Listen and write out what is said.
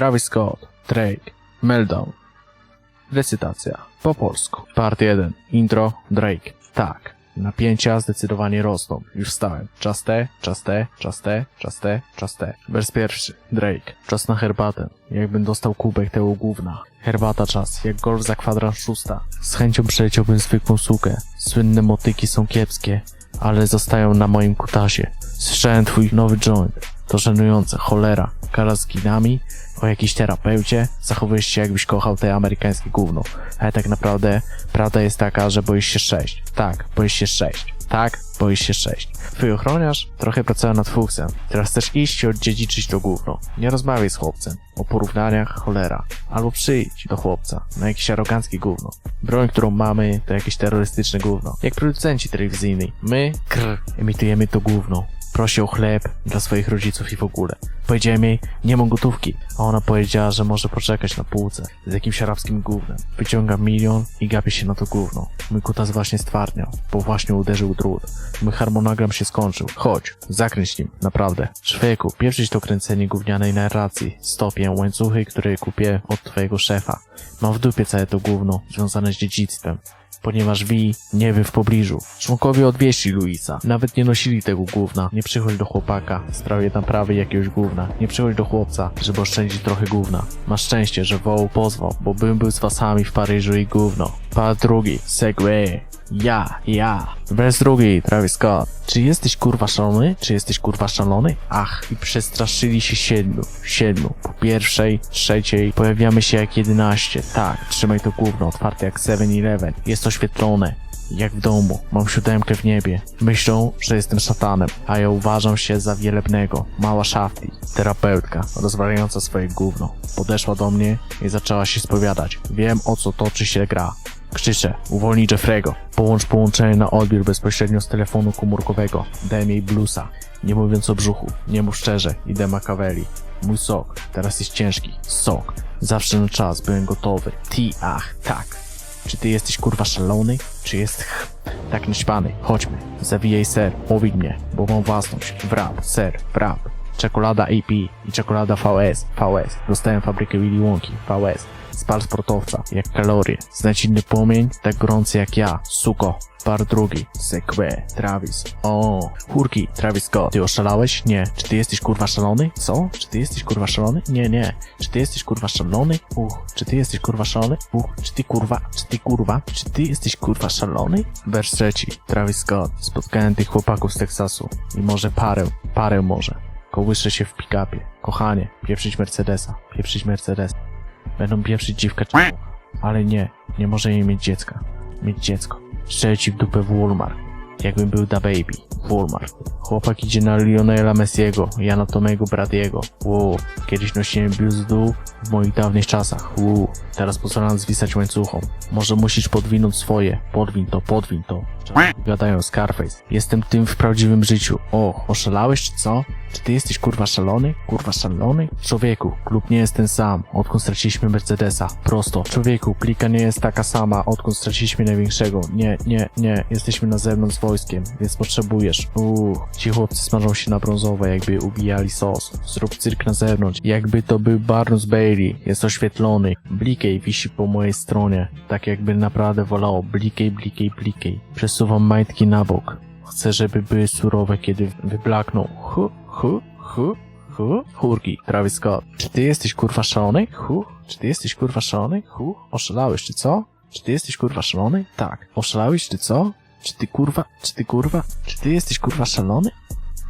Travis Scott, Drake, Meltdown. Recytacja. Po polsku. Part 1. Intro. Drake. Tak. Napięcia zdecydowanie rosną. Już wstałem. Czas te, czas te, czas te, czas te, czas te. Wers pierwszy. Drake. Czas na herbatę. Jakbym dostał kubek tego gówna. Herbata czas, jak golf za kwadrans szósta. Z chęcią przeleciałbym zwykłą sukę. Słynne motyki są kiepskie, ale zostają na moim kutasie. Słyszałem twój nowy joint. To żenujące, cholera. Kara z ginami, o jakiejś terapeucie, zachowujesz się jakbyś kochał te amerykańskie gówno. Ale tak naprawdę prawda jest taka, że boisz się sześć. Tak, boisz się sześć. Tak, boisz się sześć. Twój ochroniarz trochę pracował nad fuksem. Teraz chcesz iść i odziedziczyć to gówno. Nie rozmawiaj z chłopcem. O porównaniach cholera. Albo przyjdź do chłopca na jakieś aroganckie gówno. Broń, którą mamy, to jakieś terrorystyczne gówno. Jak producenci telewizyjni. My, krr, emitujemy to gówno. Prosi o chleb dla swoich rodziców i w ogóle. Powiedziałem jej, nie mam gotówki, a ona powiedziała, że może poczekać na półce z jakimś arabskim gównem. Wyciągam milion i gapię się na to gówno. Mój kutas właśnie stwardniał, bo właśnie uderzył drut. Mój harmonogram się skończył. Chodź, zakręć nim, naprawdę. Człowieku, pieprzyć to kręcenie gównianej narracji. Stopię łańcuchy, które kupię od twojego szefa. Mam w dupie całe to gówno, związane z dziedzictwem ponieważ Wi nie był w pobliżu. Członkowie odwieźli Luisa. Nawet nie nosili tego gówna. Nie przychodź do chłopaka w sprawie naprawy jakiegoś gówna. Nie przychodź do chłopca, żeby oszczędzić trochę gówna. Masz szczęście, że woł pozwał, bo bym był z wasami w Paryżu i gówno. Part drugi. Segway. Ja, ja. Wers drugi, Travis Scott. Czy jesteś kurwa szalony? Czy jesteś kurwa szalony? Ach, i przestraszyli się siedmiu. Siedmiu. Po pierwszej, trzeciej pojawiamy się jak jedenaście. Tak, trzymaj to gówno, otwarte jak 7-Eleven. Jest oświetlone. Jak w domu, mam siódemkę w niebie. Myślą, że jestem szatanem, a ja uważam się za wielebnego. Mała Shafty, terapeutka, rozwalająca swoje gówno. Podeszła do mnie i zaczęła się spowiadać. Wiem o co toczy się gra. Krzyczę, uwolnij Jeffrego. Połącz połączenie na odbiór bezpośrednio z telefonu komórkowego. Daj jej bluesa. Nie mówiąc o brzuchu, nie mów szczerze, idę Makaweli. Mój sok, teraz jest ciężki. Sok. Zawsze na czas, byłem gotowy. Ti, ach, tak. Czy ty jesteś kurwa szalony? Czy jest ch... tak naśpany? Chodźmy. Zawijaj ser, mówi mnie, bo mam własność. Wrap, ser, wrap. Czekolada AP i czekolada VS, VS. Dostałem fabrykę Willy Wonki, VS. Spal sportowca, jak kalorie. Znajdź inny płomień, tak gorący jak ja, suko. Par drugi, Sekwe, Travis. O, chórki, Travis Scott. Ty oszalałeś? Nie. Czy ty jesteś kurwa szalony? Co? Czy ty jesteś kurwa szalony? Nie, nie. Czy ty jesteś kurwa szalony? Uch. Czy ty jesteś kurwa szalony? Uch. Czy ty kurwa? Czy ty kurwa? Czy ty jesteś kurwa szalony? Wers trzeci, Travis Scott. Spotkałem tych chłopaków z Teksasu. I może parę, parę może. Kołyszę się w pick-upie. Kochanie, pieprzyć Mercedesa. Pieprzyć Mercedesa. Będą pieprzyć dziwkę czy... Ale nie, nie może jej mieć dziecka. Mieć dziecko. Strzelę ci w dupę w Walmart. Jakbym był da baby. Walmart. Chłopak idzie na Lionela Messiego, ja na Tomego Bradiego. Wow. Kiedyś nosiłem blues w moich dawnych czasach. Wow. Teraz pozwalam zwisać łańcuchom. Może musisz podwinąć swoje. Podwin to, podwin to. Gadają Scarface. Jestem tym w prawdziwym życiu. O, oszalałeś czy co? Czy ty jesteś kurwa szalony? Kurwa szalony? Człowieku, klub nie jest ten sam, odkąd straciliśmy Mercedesa. Prosto. Człowieku, klika nie jest taka sama, odkąd straciliśmy największego. Nie, nie, nie. Jesteśmy na zewnątrz z wojskiem, więc potrzebujesz. Uuu, ci chłopcy smażą się na brązowo, jakby ubijali sos. Zrób cyrk na zewnątrz, jakby to był Barnes Bailey. Jest oświetlony. Blikej wisi po mojej stronie, tak jakby naprawdę wolało. Blikej, blikej, blikej. Przesuwam majtki na bok. Chcę, żeby były surowe, kiedy wyblakną. Hu, hu, hu, hu. Chórki, Travis Scott. Czy ty jesteś kurwa szalony? Hu? Czy ty jesteś kurwa szalony? Hu? Oszalałeś, czy co? Czy ty jesteś kurwa szalony? Tak. Oszalałeś, czy co? Czy ty kurwa, czy ty kurwa, czy ty jesteś kurwa szalony?